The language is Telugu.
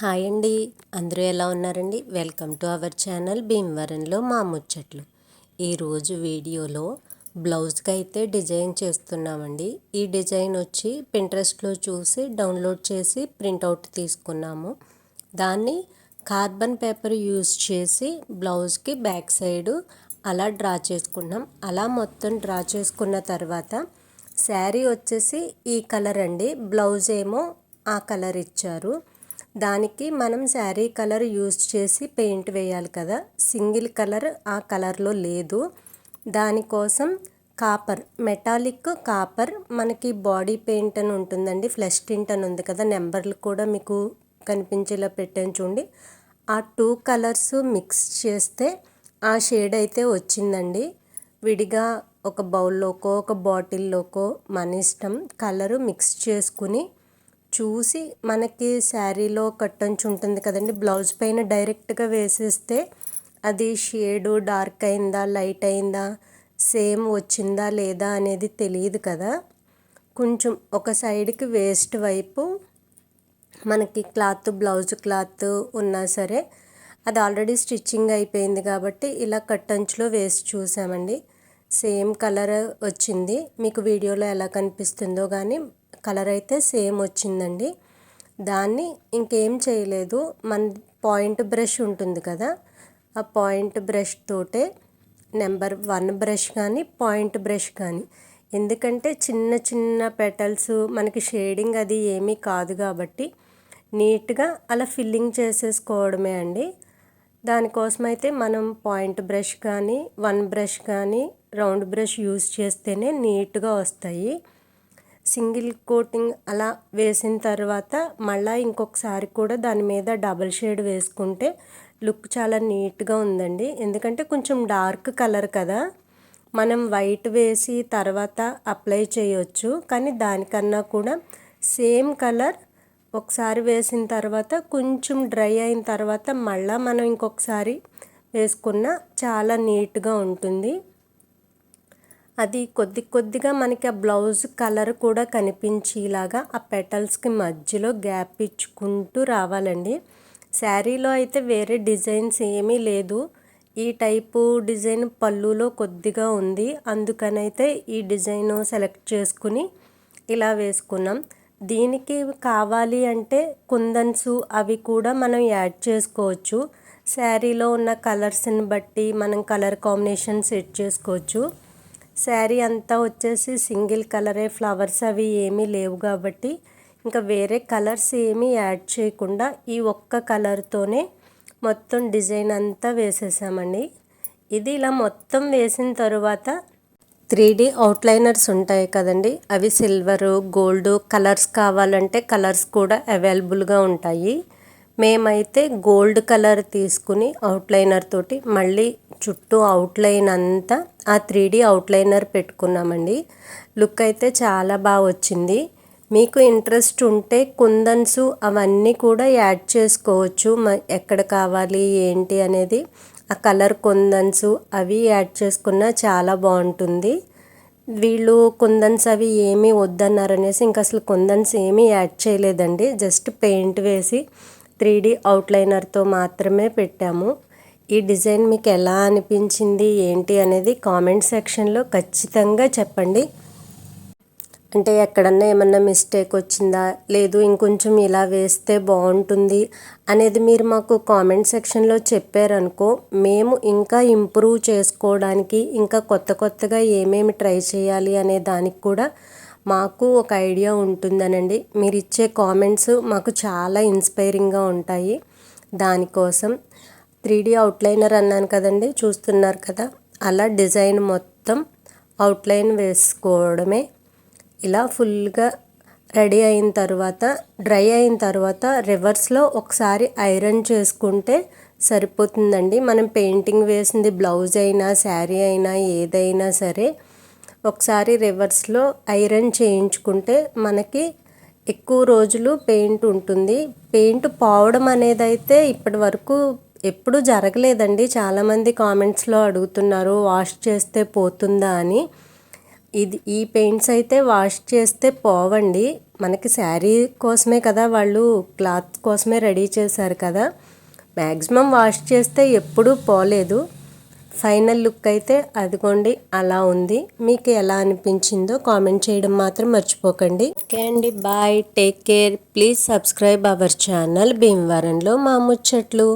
హాయ్ అండి. అందరూ ఎలా ఉన్నారండి? వెల్కమ్ టు అవర్ ఛానల్ భీమవరంలో మా ముచ్చట్లు. ఈరోజు వీడియోలో బ్లౌజ్కి అయితే డిజైన్ చేస్తున్నామండి. ఈ డిజైన్ వచ్చి పింట్రెస్ట్లో చూసి డౌన్లోడ్ చేసి ప్రింట్అవుట్ తీసుకున్నాము. దాన్ని కార్బన్ పేపర్ యూస్ చేసి బ్లౌజ్కి బ్యాక్ సైడు అలా డ్రా చేసుకున్నాం. అలా మొత్తం డ్రా చేసుకున్న తర్వాత శారీ వచ్చేసి ఈ కలర్ అండి. బ్లౌజ్ ఏమో ఆ కలర్ ఇచ్చారు. దానికి మనం శారీ కలర్ యూజ్ చేసి పెయింట్ వేయాలి కదా. సింగిల్ కలర్ ఆ కలర్లో లేదు. దానికోసం కాపర్ మెటాలిక్ కాపర్ మనకి బాడీ పెయింట్ అని ఉంటుందండి. ఫ్లెష్ టింట్ అని ఉంది కదా. నెంబర్లు కూడా మీకు కనిపించేలా పెట్టాను చూడండి. ఆ టూ కలర్స్ మిక్స్ చేస్తే ఆ షేడ్ అయితే వచ్చిందండి. విడిగా ఒక బౌల్లోకో ఒక బాటిల్లోకో మన ఇష్టం కలరు మిక్స్ చేసుకుని చూసి మనకి శారీలో కట్టంచి ఉంటుంది కదండి బ్లౌజ్ పైన డైరెక్ట్గా వేసేస్తే అది షేడు డార్క్ అయిందా లైట్ అయిందా సేమ్ వచ్చిందా లేదా అనేది తెలియదు కదా. కొంచెం ఒక సైడ్కి వేస్ట్ వైపు మనకి క్లాత్ బ్లౌజ్ క్లాత్ ఉన్నా సరే అది ఆల్రెడీ స్టిచ్చింగ్ అయిపోయింది కాబట్టి ఇలా కట్టంచులో వేసి చూసామండి. సేమ్ కలర్ వచ్చింది. మీకు వీడియోలో ఎలా కనిపిస్తుందో కానీ కలర్ అయితే సేమ్ వచ్చిందండి. దాన్ని ఇంకేం చేయలేదు. మన పాయింట్ బ్రష్ ఉంటుంది కదా ఆ పాయింట్ బ్రష్ తోటే నెంబర్ వన్ బ్రష్ కానీ పాయింట్ బ్రష్ కానీ. ఎందుకంటే చిన్న చిన్న పెటల్స్ మనకి షేడింగ్ అది ఏమీ కాదు కాబట్టి నీట్గా అలా ఫిల్లింగ్ చేసేసుకోవడమే అండి. దానికోసం అయితే మనం పాయింట్ బ్రష్ కానీ వన్ బ్రష్ కానీ రౌండ్ బ్రష్ యూస్ చేస్తేనే నీట్గా వస్తాయి. సింగిల్ కోటింగ్ అలా వేసిన తర్వాత మళ్ళీ ఇంకొకసారి కూడా దాని మీద డబల్ షేడ్ వేసుకుంటే లుక్ చాలా నీట్గా ఉందండి. ఎందుకంటే కొంచెం డార్క్ కలర్ కదా. మనం వైట్ వేసి తర్వాత అప్లై చేయొచ్చు. కానీ దానికన్నా కూడా సేమ్ కలర్ ఒకసారి వేసిన తర్వాత కొంచెం డ్రై అయిన తర్వాత మళ్ళీ మనం ఇంకొకసారి వేసుకున్న చాలా నీట్గా ఉంటుంది. అది కొద్ది కొద్దిగా మనకి ఆ బ్లౌజ్ కలర్ కూడా కనిపించేలాగా ఆ పెటల్స్కి మధ్యలో గ్యాప్ ఇచ్చుకుంటూ రావాలండి. శారీలో అయితే వేరే డిజైన్స్ ఏమీ లేదు. ఈ టైపు డిజైన్ పళ్ళులో కొద్దిగా ఉంది. అందుకనైతే ఈ డిజైన్ సెలెక్ట్ చేసుకుని ఇలా వేసుకున్నాం. దీనికి కావాలి అంటే కుందన్స్ అవి కూడా మనం యాడ్ చేసుకోవచ్చు. శారీలో ఉన్న కలర్స్ని బట్టి మనం కలర్ కాంబినేషన్ సెట్ చేసుకోవచ్చు. శారీ అంతా వచ్చేసి సింగిల్ కలరే ఫ్లవర్స్ అవి ఏమీ లేవు కాబట్టి ఇంకా వేరే కలర్స్ ఏమీ యాడ్ చేయకుండా ఈ ఒక్క కలర్తోనే మొత్తం డిజైన్ అంతా వేసేసామండి. ఇది ఇలా మొత్తం వేసిన తరువాత త్రీ డీ అవుట్లైనర్స్ ఉంటాయి కదండి. అవి సిల్వరు గోల్డ్ కలర్స్ కావాలంటే కలర్స్ కూడా అవైలబుల్గా ఉంటాయి. మేమైతే గోల్డ్ కలర్ తీసుకుని అవుట్లైనర్ తోటి మళ్ళీ చుట్టూ అవుట్లైన్ అంతా ఆ త్రీ డీ అవుట్లైనర్ పెట్టుకున్నామండి. లుక్ అయితే చాలా బాగా వచ్చింది. మీకు ఇంట్రెస్ట్ ఉంటే కుందన్స్ అవన్నీ కూడా యాడ్ చేసుకోవచ్చు. ఎక్కడ కావాలి ఏంటి అనేది ఆ కలర్ కుందన్స్ అవి యాడ్ చేసుకున్న చాలా బాగుంటుంది. వీళ్ళు కుందన్స్ అవి ఏమీ వద్దన్నారనేసి ఇంకా అసలు కుందన్స్ ఏమీ యాడ్ చేయలేదండి. జస్ట్ పెయింట్ వేసి త్రీ డీ అవుట్లైనర్తో మాత్రమే పెట్టాము. ఈ డిజైన్ మీకు ఎలా అనిపించింది ఏంటి అనేది కామెంట్ సెక్షన్లో ఖచ్చితంగా చెప్పండి. అంటే ఎక్కడన్నా ఏమన్నా మిస్టేక్ వచ్చిందా లేదు ఇంకొంచెం ఇలా వేస్తే బాగుంటుంది అనేది మీరు మాకు కామెంట్ సెక్షన్లో చెప్పారనుకో మేము ఇంకా ఇంప్రూవ్ చేసుకోవడానికి ఇంకా కొత్త కొత్తగా ఏమేమి ట్రై చేయాలి అనే దానికి కూడా మాకు ఒక ఐడియా ఉంటుందనండి. మీరు ఇచ్చే కామెంట్స్ మాకు చాలా ఇన్స్పైరింగ్గా ఉంటాయి. దానికోసం త్రీ డీ అవుట్లైనర్ అన్నాను కదండి చూస్తున్నారు కదా. అలా డిజైన్ మొత్తం అవుట్లైన్ వేసుకోవడమే. ఇలా ఫుల్గా రెడీ అయిన తర్వాత డ్రై అయిన తర్వాత రివర్స్లో ఒకసారి ఐరన్ చేసుకుంటే సరిపోతుందండి. మనం పెయింటింగ్ వేసింది బ్లౌజ్ అయినా శారీ అయినా ఏదైనా సరే ఒకసారి రివర్స్లో ఐరన్ చేయించుకుంటే మనకి ఎక్కువ రోజులు పెయింట్ ఉంటుంది. పెయింట్ పోవడం అనేది అయితే ఇప్పటి వరకు ఎప్పుడు జరగలేదండి. చాలామంది కామెంట్స్లో అడుగుతున్నారు వాష్ చేస్తే పోతుందా? అని. ఇది ఈ పెయింట్స్ అయితే వాష్ చేస్తే పోవండి. మనకి శారీ కోసమే కదా వాళ్ళు క్లాత్ కోసమే రెడీ చేశారు కదా. మ్యాక్సిమం వాష్ చేస్తే ఎప్పుడూ పోలేదు. ఫైనల్ లుక్ అయితే అదిగోండి అలా ఉంది. మీకు ఎలా అనిపించిందో కామెంట్ చేయడం మాత్రం మర్చిపోకండి. ఓకే అండి bye take care. Please subscribe our channel భీమవరంలో మా ముచ్చట్లు.